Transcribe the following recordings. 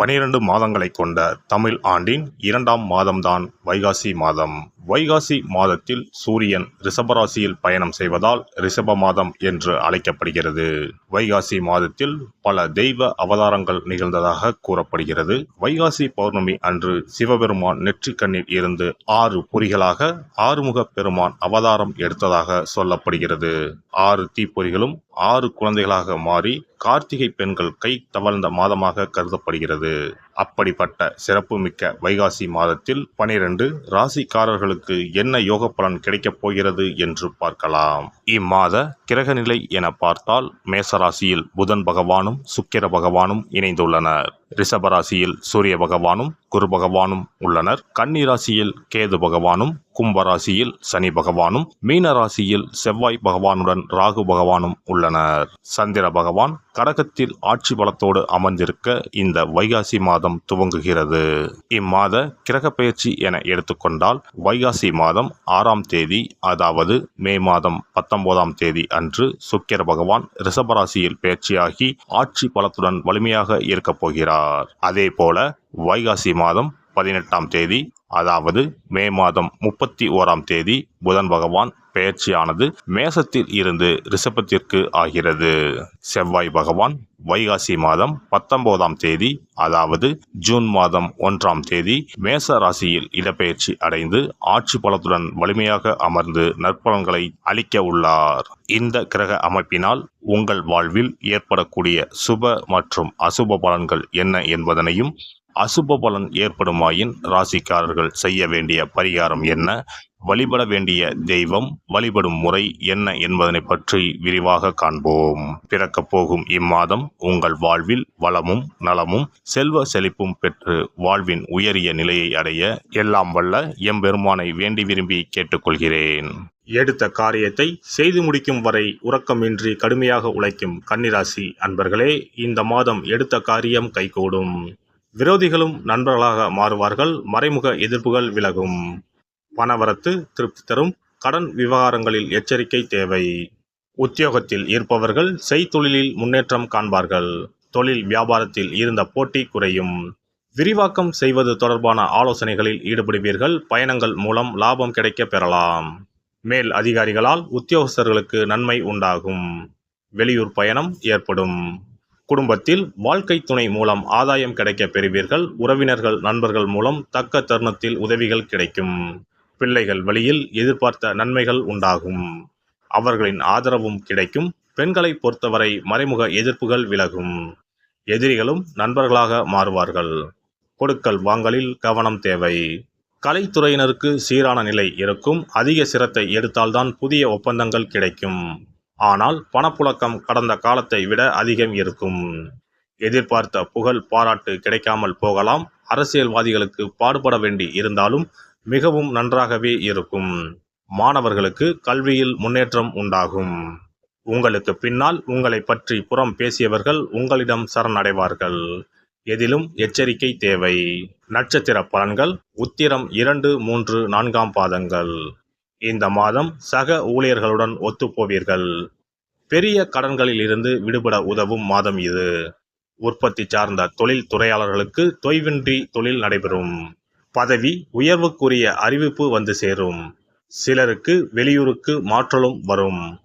பனிரெண்டு மாதங்களை கொண்ட தமிழ் ஆண்டின் இரண்டாம் மாதம்தான் வைகாசி மாதம். வைகாசி மாதத்தில் சூரியன் ரிஷபராசியில் பயணம் செய்வதால் ரிஷப மாதம் என்று அழைக்கப்படுகிறது. வைகாசி மாதத்தில் பல தெய்வ அவதாரங்கள் நிகழ்ந்ததாக கூறப்படுகிறது. வைகாசி பௌர்ணமி அன்று சிவபெருமான் நெற்றிக்கண்ணில் இருந்து ஆறு பொறிகளாக ஆறுமுக பெருமான் அவதாரம் எடுத்ததாக சொல்லப்படுகிறது. ஆறு தீப்பொறிகளும் ஆறு குழந்தைகளாக மாறி கார்த்திகை பெண்கள் கை தவழ்ந்த மாதமாக கருதப்படுகிறது. அப்படிப்பட்ட சிறப்புமிக்க வைகாசி மாதத்தில் பனிரெண்டு ராசிக்காரர்களுக்கு என்ன யோக பலன் கிடைக்கப் போகிறது என்று பார்க்கலாம். இம்மாத கிரகநிலை என பார்த்தால் மேசராசியில் புதன் பகவானும் சுக்கிர பகவானும் இணைந்துள்ளனர். ரிஷபராசியில் சூரிய பகவானும் குரு பகவானும் உள்ளனர். கன்னிராசியில் கேது பகவானும் கும்பராசியில் சனி பகவானும் மீன ராசியில் செவ்வாய் பகவானுடன் ராகு பகவானும் உள்ளனர். சந்திர பகவான் கடகத்தில் ஆட்சி பலத்தோடு அமர்ந்திருக்க இந்த வைகாசி மாதம் துவங்குகிறது. இம்மாத கிரக பயிற்சி என எடுத்துக்கொண்டால் வைகாசி மாதம் ஆறாம் தேதி அதாவது மே மாதம் பத்தொன்பதாம் தேதி அன்று சுக்கிர பகவான் ரிஷபராசியில் பயிற்சியாகி ஆட்சி பலத்துடன் வலிமையாக இருக்கப் போகிறார். அதே போல வைகாசி மாதம் பதினெட்டாம் தேதி அதாவது மே மாதம் முப்பத்தி ஓராம் தேதி புதன் பகவான் பெயர்ச்சியானது மேசத்தில் இருந்து ரிஷபத்திற்கு ஆகிறது. செவ்வாய் பகவான் வைகாசி மாதம் பத்தொன்பதாம் தேதி அதாவது ஜூன் மாதம் ஒன்றாம் தேதி மேச ராசியில் இடப்பெயர்ச்சி அடைந்து ஆட்சி பலத்துடன் வலிமையாக அமர்ந்து நற்பலன்களை அளிக்க உள்ளார். இந்த கிரக அமைப்பினால் உங்கள் வாழ்வில் ஏற்படக்கூடிய சுப மற்றும் அசுப பலன்கள் என்ன என்பதனையும் அசுப பலன் ஏற்படுமாயின் ராசிக்காரர்கள் செய்ய வேண்டிய பரிகாரம் என்ன? வழிபட வேண்டிய தெய்வம் வழிபடும் முறை என்ன என்பதனை பற்றி விரிவாக காண்போம். பிறக்கப் போகும் இம்மாதம் உங்கள் வாழ்வில் வளமும் நலமும் செல்வ செழிப்பும் பெற்று வாழ்வின் உயரிய நிலையை அடைய எல்லாம் வல்ல எம்பெருமானை வேண்டி விரும்பி கேட்டுக்கொள்கிறேன். எடுத்த காரியத்தை செய்து முடிக்கும் வரை உறக்கமின்றி கடுமையாக உழைக்கும் கன்னிராசி அன்பர்களே இந்த மாதம் எடுத்த காரியம் கைகூடும். விரோதிகளும் நண்பர்களாக மாறுவார்கள். மறைமுக எதிர்ப்புகள் விலகும். பணவரத்து திருப்தி தரும். கடன் விவகாரங்களில் எச்சரிக்கை தேவை. உத்தியோகத்தில் இருப்பவர்கள் செய்தொழிலில் முன்னேற்றம் காண்பார்கள். தொழில் வியாபாரத்தில் இருந்த போட்டி குறையும். விரிவாக்கம் செய்வது தொடர்பான ஆலோசனைகளில் ஈடுபடுவீர்கள். பயணங்கள் மூலம் லாபம் கிடைக்க பெறலாம். மேல் அதிகாரிகளால் உத்தியோகஸ்தர்களுக்கு நன்மை உண்டாகும். வெளியூர் பயணம் ஏற்படும். குடும்பத்தில் வாழ்க்கை துணை மூலம் ஆதாயம் கிடைக்க பெறுவீர்கள். உறவினர்கள் நண்பர்கள் மூலம் தக்க தருணத்தில் உதவிகள் கிடைக்கும். பிள்ளைகள் வழியில் எதிர்பார்த்த நன்மைகள் உண்டாகும். அவர்களின் ஆதரவும் கிடைக்கும். பெண்களை பொறுத்தவரை மறைமுக எதிர்ப்புகள் விலகும். எதிரிகளும் நண்பர்களாக மாறுவார்கள். கொடுக்கல் வாங்கலில் கவனம் தேவை. கலைத்துறையினருக்கு சீரான நிலை இருக்கும். அதிக சிரத்தை எடுத்தால்தான் புதிய ஒப்பந்தங்கள் கிடைக்கும். ஆனால் பணப்புழக்கம் கடந்த காலத்தை விட அதிகம் இருக்கும். எதிர்பார்த்த புகழ் பாராட்டு கிடைக்காமல் போகலாம். அரசியல்வாதிகளுக்கு பாடுபட வேண்டி இருந்தாலும் மிகவும் நன்றாகவே இருக்கும். மாணவர்களுக்கு கல்வியில் முன்னேற்றம் உண்டாகும். உங்களுக்கு பின்னால் உங்களை பற்றி புறம் பேசியவர்கள் உங்களிடம் சரணடைவார்கள். எதிலும் எச்சரிக்கை தேவை. நட்சத்திர பலன்கள் உத்திரம் இரண்டு மூன்று நான்காம் பாதங்கள். இந்த மாதம் சக ஊழியர்களுடன் ஒத்துப்போவீர்கள். பெரிய கடன்களில் இருந்து விடுபட உதவும் மாதம் இது. உற்பத்தி சார்ந்த தொழில் துறையாளர்களுக்கு தொய்வின்றி தொழில் நடைபெறும். பதவி உயர்வுக்குரிய அறிவிப்பு வந்து சேரும். சிலருக்கு வெளியூருக்கு மாற்றலும் வரும்.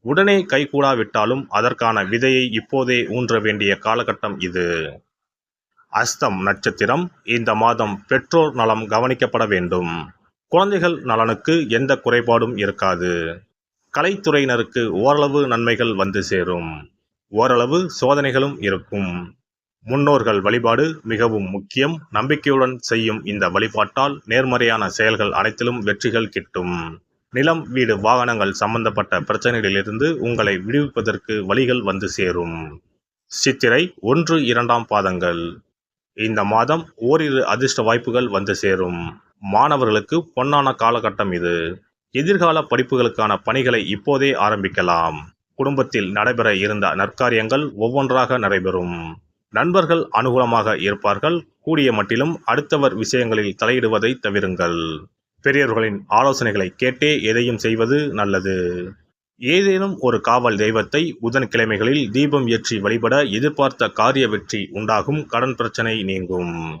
உடனே கைகூடாவிட்டாலும் அதற்கான விதையை இப்போதே ஊன்ற வேண்டிய காலகட்டம் இது. அஸ்தம் நட்சத்திரம் இந்த மாதம் பெற்றோர் நலம் கவனிக்கப்பட வேண்டும். குழந்தைகள் நலனுக்கு எந்த குறைபாடும் இருக்காது. கலைத்துறையினருக்கு ஓரளவு நன்மைகள் வந்து சேரும். ஓரளவு சோதனைகளும் இருக்கும். முன்னோர்கள் வழிபாடு மிகவும் முக்கியம். நம்பிக்கையுடன் செய்யும் இந்த வழிபாட்டால் நேர்மறையான செயல்கள் அனைத்திலும் வெற்றிகள் கிட்டும். நிலம் வீடு வாகனங்கள் சம்பந்தப்பட்ட பிரச்சனைகளிலிருந்து உங்களை விடுவிப்பதற்கு வழிகள் வந்து சேரும். சித்திரை ஒன்று இரண்டாம் பாதங்கள். இந்த மாதம் ஓரிரு அதிர்ஷ்ட வாய்ப்புகள் வந்து சேரும். மாணவர்களுக்கு பொன்னான காலகட்டம் இது. எதிர்கால படிப்புகளுக்கான பணிகளை இப்போதே ஆரம்பிக்கலாம். குடும்பத்தில் நடைபெற இருந்த நற்காரியங்கள் ஒவ்வொன்றாக நடைபெறும். நண்பர்கள் அனுகூலமாக இருப்பார்கள். கூடிய மட்டிலும் அடுத்தவர் விஷயங்களில் தலையிடுவதை தவிருங்கள். பெரியவர்களின் ஆலோசனைகளை கேட்டே எதையும் செய்வது நல்லது. ஏதேனும் ஒரு காவல் தெய்வத்தை புதன்கிழமைகளில் தீபம் ஏற்றி வழிபட எதிர்பார்த்த காரிய வெற்றி உண்டாகும். கடன் பிரச்சனை நீங்கும்.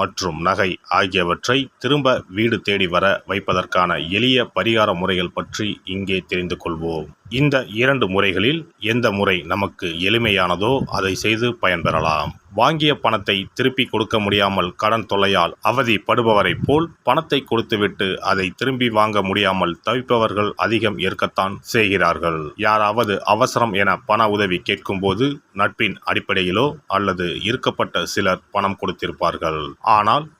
மற்றும் நகை ஆகியவற்றை திரும்ப வீடு தேடி வர வைப்பதற்கான எளிய பரிகார முறைகள் பற்றி இங்கே தெரிந்து கொள்வோம். இந்த இரண்டு முறைகளில் எந்த முறை நமக்கு எளிமையானதோ அதை செய்து பயன்பெறலாம். வாங்கிய பணத்தை திருப்பி கொடுக்க முடியாமல் கடன் தொல்லையால் அவதிப்படுபவரைப் போல் பணத்தை கொடுத்துவிட்டு அதை திரும்பி வாங்க முடியாமல் தவிப்பவர்கள் அதிகம் இருக்கத்தான் செய்கிறார்கள். யாராவது அவசரம் என பண உதவி கேட்கும்போது நட்பின் அடிப்படையிலோ அல்லது இருக்கப்பட்ட சிலர் பணம் கொடுத்திருப்பார்கள். ஆனால்